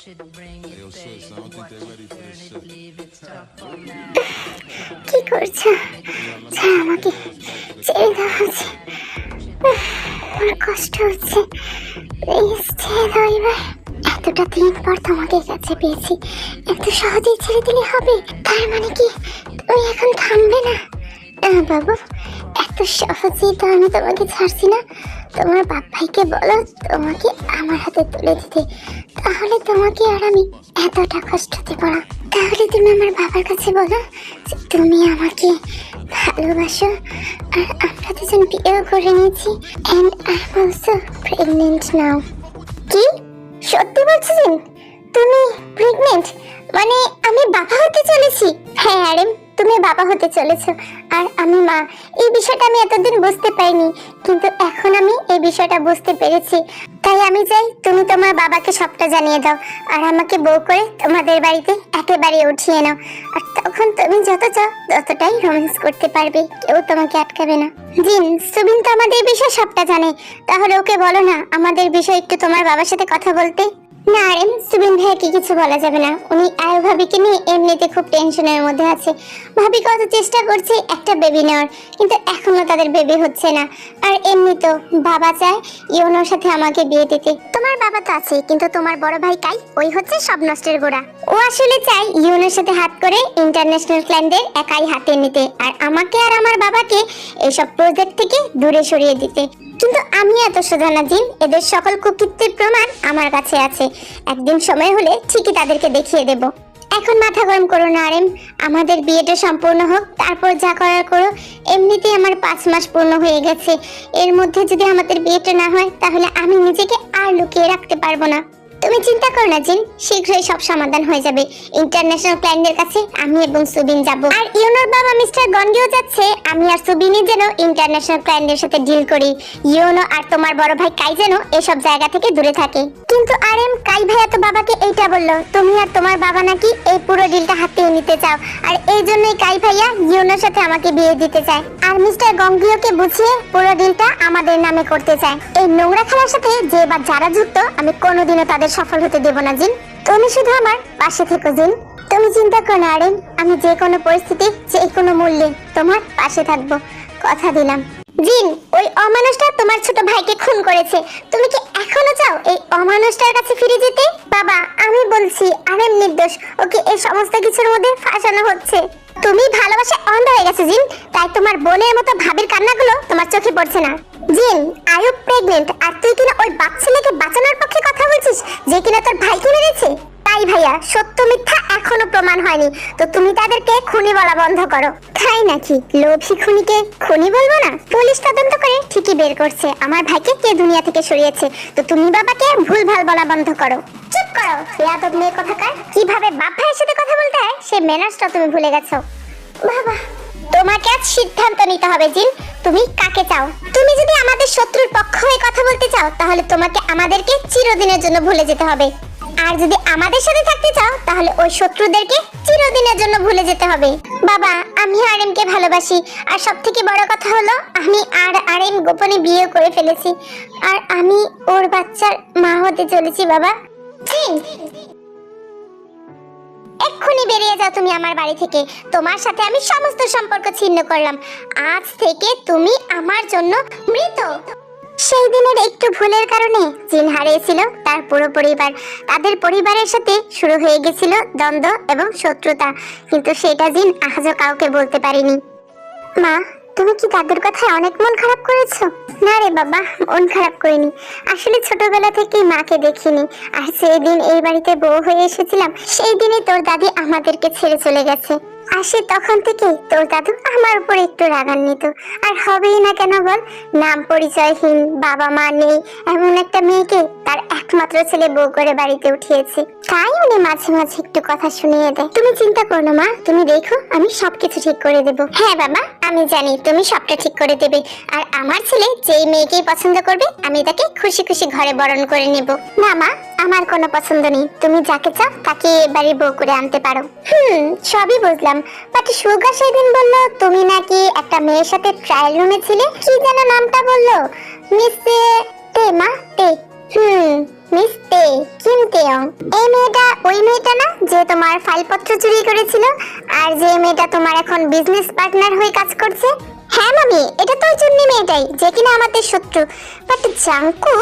Hey, yo, sis, I don't think they're ready for this shit. কি করছ ছাড় আমাকে ছেড়ে দাও হচ্ছে আমার কষ্ট হচ্ছে প্লিজ ছেড়ে দাও এবার এতটা দিন পর তোমাকে কাছে পেয়েছি এত সহজেই ছেড়ে দিলে হবে তার মানে কি তুমি এখন থামবে না বাবু? এত সহজেই আমি তোমাকে ছাড়ছি না। তোমার বাপ ভাইকে বলো, তোমাকে আমার হাতে তুলে দিতে। তাহলে তোমাকে আর আমি এতটা কষ্ট দেবো না। তাহলে তুমি আমার বাবার কাছে বলো যে তুমি আমাকে ভালোবাসো, আর আমরা দুজন বিয়েও করে নিয়েছি। And I am also pregnant now কি? সত্যি বলছিস? তুমি প্রেগনেন্ট মানে আমি বাবা হতে চলেছি? হ্যাঁ আরেম তুমি বাবা হতে চলেছো। আর আমি মা। এই বিষয়টা আমি এতদিন বুঝতে পারিনি। কিন্তু এখন আমি এই বিষয়টা বুঝতে পেরেছি। তাই আমি চাই তুমি তোমার বাবাকে সবটা জানিয়ে দাও। আর আমাকে বউ করে তোমাদের বাড়িতে একেবারে উঠিয়ে নাও। আর তখন তুমি যত চাও, ততটাই রোম্যান্স করতে পারবে। কেউ তোমাকে আটকাবে না। জিন, সুবিন তো আমাদের বিষয়ে সবটা জানে। তাহলে ওকে বলো না, আমাদের বিষয়ে একটু তোমার বাবার সাথে কথা বলতে না আরেম সুবিন ভাইয়াকে কিছু বলা যাবে না। উনি আয়ু ভাবিকে নিয়ে এমনিতে খুব টেনশনের মধ্যে আছে। ভাবি কত চেষ্টা করছে একটা বেবি নেওয়ার, কিন্তু এখনও তাদের বেবি হচ্ছে না। আর এমনি তো বাবা চায় ইওনোর সাথে আমাকে বিয়ে দিতে। তোমার বাবা তো আছে, কিন্তু তোমার বড় ভাই কাই? ওই হচ্ছে সব নষ্টের গোড়া। ও আসলে চাই ইউনোর সাথে হাত করে ইন্টারন্যাশনাল ক্লায়েন্টদের একাই হাতে নিতে। আর আমাকে আর আমার বাবাকে এইসব প্রজেক্ট থেকে দূরে সরিয়ে দিতে। কিন্তু আমি এত সোজা না জিন, এদের সকল কুকৃত্যের প্রমাণ আমার কাছে আছে। একদিন সময় হলে ঠিকই তাদেরকে দেখিয়ে দেব। এখন মাথা গরম করো না, আরেম। আমাদের বিয়েটা সম্পূর্ণ হোক, তারপর যা করার করো, এমনিতেই আমার পাঁচ মাস পূর্ণ হয়ে গেছে। এর মধ্যে যদি আমাদের বিয়েটা না হয়, তাহলে আমি নিজেকে আর লুকিয়ে রাখতে পারব না। তুমি চিন্তা করো না, জিন। শীঘ্রই সব সমাধান হয়ে যাবে। ইন্টারন্যাশনাল ক্লায়েন্টদের কাছে আমি এবং সুবিন যাব। আর ইউনোর বাবা মিস্টার গন্ডিও যাচ্ছে। আমি আর সুবিনই যেন ইন্টারন্যাশনাল ক্লায়েন্টদের সাথে ডিল করি। ইউনো আর তোমার বড় ভাই কাই যেন এসব জায়গা থেকে দূরে থাকে। কিন্তু আর এম কাই ভাইয়া তো বাবাকে এইটা বলল, তুমি আর তোমার বাবা নাকি এই পুরো ডিলটা হাতিয়ে নিতে চাও। আর এই জন্যই কাই ভাইয়া ইউনোর সাথে আমাকে বিয়ে দিতে চায়। আর মিস্টার গঙ্গিওকে বুঝিয়ে পুরো ডিলটা আমাদের নামে করতে চায়। এই নোংরা খেলার সাথে যে বা যারা যুক্ত, আমি কোনোদিনও তাদের সফল হতে দেব না, জিন। তুমি শুধু আমার পাশে থেকো, জিন। তুমি চিন্তা করো না, আরেন। আমি যে কোনো পরিস্থিতি, যে কোনো মূল্যে তোমার পাশে থাকব। কথা দিলাম। জিন, ওই অমানুষটা তোমার ছোট ভাইকে খুন করেছে। তুমি কি এখনও চাও এই অমানুষটার কাছে ফিরে যেতে? বাবা, আমি বলছি আরেম নির্দোষ, ওকে এই সমস্ত কিছুর মধ্যে ফাঁসানো হচ্ছে। তুমি ভালোবাসা গেছে, জিন। তাই তোমার বোনের মতো ভাবির কান্নাগুলো তোমার চোখে পড়ছে না। জিন আয়ুব প্রেগনেন্ট আর তুই কিনা ওই ছেলেকে বাঁচানোর পক্ষে কথা বলছিস, যে কিনা তোর ভাইকে মেরেছে তাই ভাইয়া, সত্য মিথ্যা এখনও প্রমাণ হয়নি। তো তুমি তাদেরকে খুনি বলা বন্ধ করো। তাই নাকি? লোভী খুনিকে খুনি বলব না? পুলিশ তদন্ত করে ঠিকই বের করছে। আমার ভাইকে কে দুনিয়া থেকে সরিয়েছে? তো তুমি বাবাকে ভুলভাল বলা বন্ধ করো। চুপ করো। বেয়াদব মেয়ে কথাকার? কীভাবে বাপ ভাইয়ের সাথে কথা বলতে হয়? সে ম্যানার্সটা তুমি ভুলে গেছো। বাবা। তোমাকে আজ সিদ্ধান্ত নিতে হবে, জিন। তুমি কাকে চাও? তুমি যদি আমাদের শত্রুর পক্ষ হয়ে কথা বলতে চাও, তাহলে তোমাকে আমাদেরকে চিরদিনের জন্য ভুলে যেতে হবে। আর যদি আমাদের সাথে থাকতে চাও, তাহলে ওই শত্রুদেরকে চিরদিনের জন্য ভুলে যেতে হবে। বাবা, আমি আরএমকে ভালোবাসি। আর সব থেকে বড় কথা হলো, আমি আর আরএম গোপনে বিয়ে করে ফেলেছি। আর আমি ওর বাচ্চার মা হতে চলেছি, বাবা। জিন এক্ষুনি বেরিয়ে যাও তুমি আমার বাড়ি থেকে। তোমার সাথে আমি সমস্ত সম্পর্ক ছিন্ন করলাম। আজ থেকে তুমি আমার জন্য মৃত। সেই দিনের একটু ভুলের কারণে জিন হারিয়েছিল তার পুরো পরিবার। তাদের পরিবারের সাথে শুরু হয়ে গেছিল দ্বন্দ্ব এবং শত্রুতা। কিন্তু সেটা জিন আজও কাউকে বলতে পারেনি। মা তুমি কি দাদুর কথায় অনেক মন খারাপ করেছ? না রে বাবা, মন খারাপ করিনি। আসলে ছোটবেলা থেকেই মাকে দেখিনি। আর সেই দিন এই বাড়িতে বউ হয়ে এসেছিলাম, সেই দিনে তোর দাদি আমাদেরকে ছেড়ে চলে গেছে। আর সে তখন থেকে তোর দাদু আমার উপর একটু রাগান্বিত। আর হবেই না কেন বল, নাম পরিচয়হীন বাবা মা নেই, এমন একটা মেয়েকে তার একমাত্র ছেলে বউ করে বাড়িতে উঠিয়েছে। তাই উনি মাঝে মাঝে একটু কথা শুনিয়ে দেয়। তুমি চিন্তা করো মা, তুমি দেখো, আমি সবকিছু ঠিক করে দেব। হ্যাঁ বাবা, আমি জানি তুমি সবটা ঠিক করে দেবে। আর আমার ছেলে যেই মেয়েকেই পছন্দ করবে, আমি তাকে খুশি খুশি ঘরে বরণ করে নেব। না মা, আমার কোনো পছন্দ নেই। তুমি যাকে চাও, তাকে এবারে বউ করে আনতে পারো। হুম, সবই বুঝলাম। বাট সুগা সেদিন বলল, তুমি নাকি একটা মেয়ের সাথে ট্রায়াল রুমে ছিলে? কি যেন নামটা বলল। মিস তে মা, তে হুম মিস তে এই মেয়েটা, ওই মেয়েটা না, যে তোমার ফাইলপত্র চুরি করেছিল আর যে মেয়েটা তোমার এখন বিজনেস পার্টনার হয়ে কাজ করছে? হ্যাঁ মামি, এটা তো ওই চুন্নি মেয়েটাই, যে কিনা আমাদের শত্রু। বাট জাঙ্কু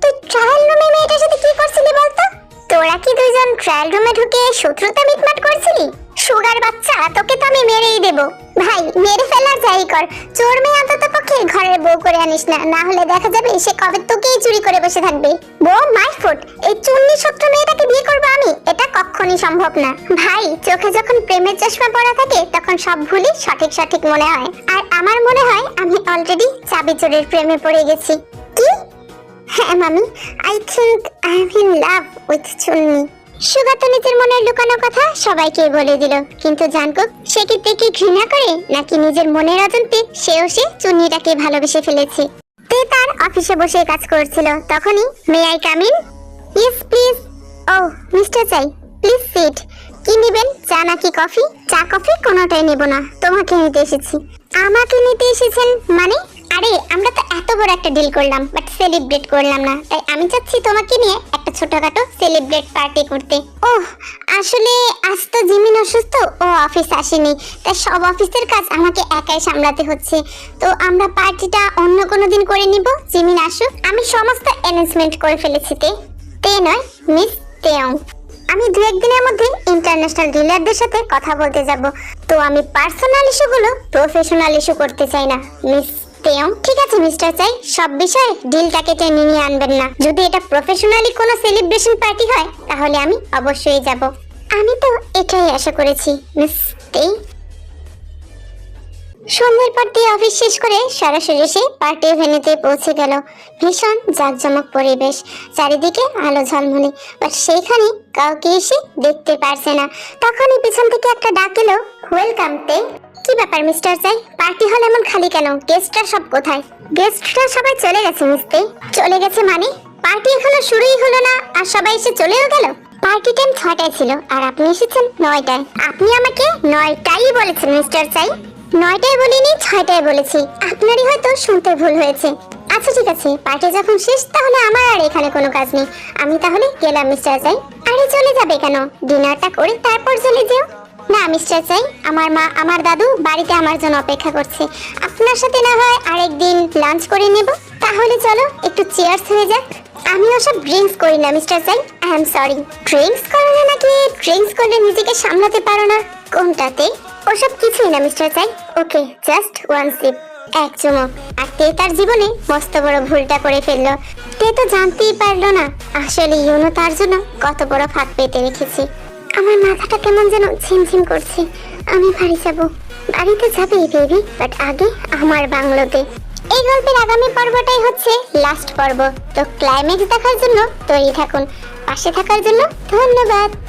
তুই ট্রায়াল রুমে মেয়েটার সাথে কি করছিলি বলতো? তোরা কি দুইজন ট্রায়াল রুমে ঢুকে শত্রুতা মিটমাট করছিলি? সুগার বাচ্চা, তোকে তো আমি মেরেই দেব। ভাই, মেরে ফেলার যাই কর। চোর মেয়ে অন্তত পক্ষে ঘরের বউ করে আনিস না। না হলে দেখা যাবে সে কবে তোকেই চুরি করে বসে থাকবে। বউ, মাই ফুট, এই চুন্নি শত্রু মেয়েটাকে বিয়ে করব আমি? এটা কখনই সম্ভব না। ভাই, চোখে যখন প্রেমের চশমা পড়া থাকে, তখন সব ভুলই সঠিক সঠিক মনে হয়। আর আমার মনে হয় আমি অলরেডি চাবি চোরের প্রেমে পড়ে গেছি। কি? হ্যাঁ মামি। I think I am in love with Chunni সুগা তো নিজের মনের লুকানো কথা সবাইকে বলে দিল। কিন্তু জানকুক, সে কি তেকে ঘৃণা করে, নাকি নিজের মনের অজান্তে সেও সে চুন্নিটাকে ভালোবেসে ফেলেছে? তে তার অফিসে বসে কাজ করছিল। তখনই may I come in yes please O mister চাই প্লিজ সিট কি নেবেন? চা নাকি কফি? চা, কফি, কোনোটাই নেব না। তোমাকে নিতে এসেছি। আমাকে নিতে এসেছেন মানে? আরে, আমরা তো এত বড় একটা ডিল করলাম বাট সেলিব্রেট করলাম না। তাই আমি চাচ্ছি তোমাকে নিয়ে একটা ছোটখাটো সেলিব্রেট পার্টি করতে। ওহ, আসলে আজ তো জিমিন অসুস্থ, ও অফিস আসেনি। তাই সব অফিসের কাজ আমাকে একাই সামলাতে হচ্ছে। তো আমরা পার্টিটা অন্য কোনো দিন করে নিব, জিমিন আসুক। আমি সমস্ত অ্যারেঞ্জমেন্ট করে ফেলেছি তে। তে নয়, মিস তেয়ং। আমি দু একদিনের মধ্যে ইন্টারন্যাশনাল ডিলারদের সাথে কথা বলতে যাব। তো আমি পার্সোনাল ইস্যুগুলো প্রফেশনাল ইস্যু করতে চাই না, মিস ঠিক আছে, মিস্টার চাই সব বিষয়ে ডিলটাকে টেনে নিয়ে আনবেন না। যদি এটা প্রফেশনালি কোনো সেলিব্রেশন পার্টি হয়, তাহলে আমি অবশ্যই যাব। আমি তো এটাই আশা করেছি সন্ধ্যের পর দিয়ে অফিস শেষ করে সরাসরি এসে পার্টি পৌঁছে গেল। ভীষণ জাঁকজমক পরিবেশ, চারিদিকে আলো ঝলমলে। বাট সেইখানে কাউকে এসে দেখতে পারছে না। তখনই পিছন থেকে একটা ডাক এলো ওয়েলকাম তে। কি ব্যাপার, মিস্টার চাই পার্টি হল এমন খালি কেন? গেস্টরা সব কোথায়? গেস্টরা সবাই চলে গেছে মিস্তে চলে গেছে মানে? পার্টি এখনও শুরুই হলো না, আর সবাই এসে চলেও গেল? পার্টি টাইম ছটায় ছিল, আর আপনি এসেছেন নয়টায়। আপনি আমাকে নয়টাই বলেছেন, মিস্টার চাই নয়টায় বলিনি, ছয়টায় বলেছি। আপনারই হয়তো শুনতে ভুল হয়েছে। আচ্ছা ঠিক আছে, পার্টি যখন শেষ, তাহলে আমার আর এখানে কোনো কাজ নেই। আমি তাহলে গেলাম, মিস্টার চাই আরে চলে যাবে কেন? ডিনারটা করে তারপর চলে যেও। না, মিস্টার চাই আমার মা, আমার দাদু বাড়িতে আমার জন্য অপেক্ষা করছে। আপনার সাথে না হয় আরেকদিন লাঞ্চ করে নেব। তাহলে চলো, একটু চেয়ার্স হয়ে যাক। আমি ওসব ড্রিঙ্কস করি না, মিস্টার চাই আই এম সরি ড্রিঙ্কস করো না নাকি? ড্রিঙ্কস করলে নিজেকে সামলাতে পারো না। কোনটাতে? ওসব কিছুই না, মিস্টার চাই ওকে জাস্ট ওয়ান সিপ এক চুমুক। আর তে তার জীবনে মস্ত বড় ভুলটা করে ফেলল। তে তো জানতেই পারল না, আসলে ইউনো তার জন্য কত বড় ফাঁদ পেতে রেখেছে। আমার মাথাটা কেমন যেন ঝিমঝিম করছে। আমি বাড়ি যাব। বাড়িতে যাবে বেবি বাট আগে আমার বাংলোতে। এই গল্পের আগামী পর্বটাই হচ্ছে লাস্ট পর্ব। তো ক্লাইম্যাক্স দেখার জন্য তৈরি থাকুন। পাশে থাকার জন্য ধন্যবাদ।